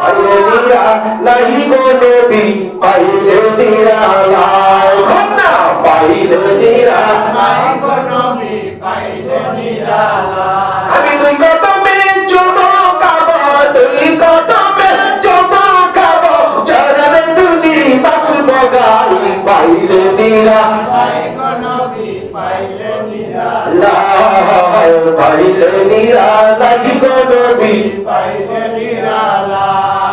পাইলে নিরা নাহি গো নবী, পাইলে নিরা লাই না পাইলে নিরা আমি দুই কদমে চুমকাব দুই কদমে চুমকাব চরণ দুনি বাকুল বগাই, পাইলে নিরা পাইলে নিরা নাহি গো নবী নবী তাআলা আরে নবীর শানে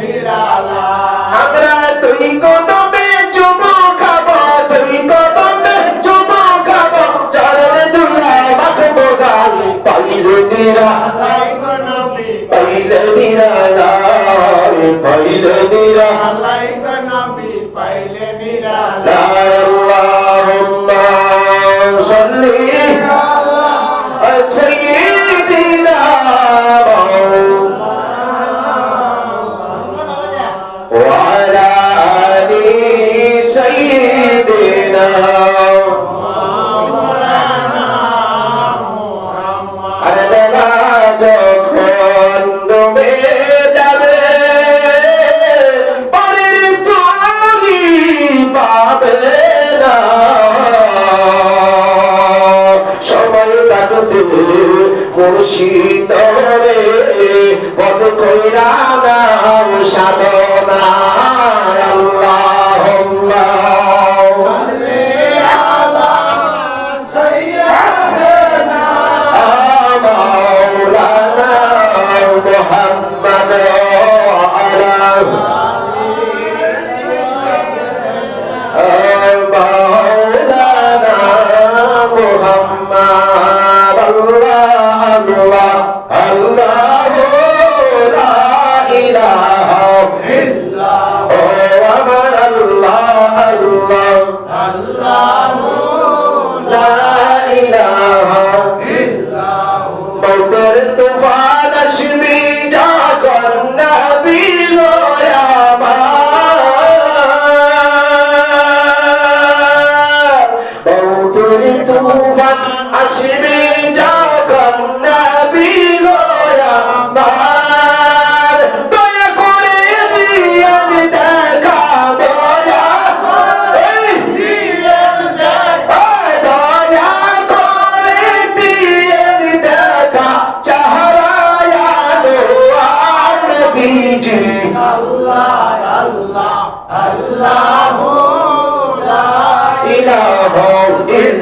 নিরা আমরা তুই কদমে খাব তুই কদমে চুমো খাব। চরণে দুলায় মাখবো গাল, পাইলে নিরা পাইলে নিরা লাই পাইলে নিরা। লা কইরা নাম তুফান আসবি যখন নবী আমার দয়া করে দিয়েন দেখা দয়া করে দিয়েন দেখা দয়া করে, দিয়েন দেখা চাহরায়ানো আর বিজি। ইলাহ ইল্লাহ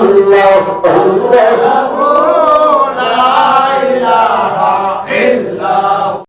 আল্লাহ আল্লাহ।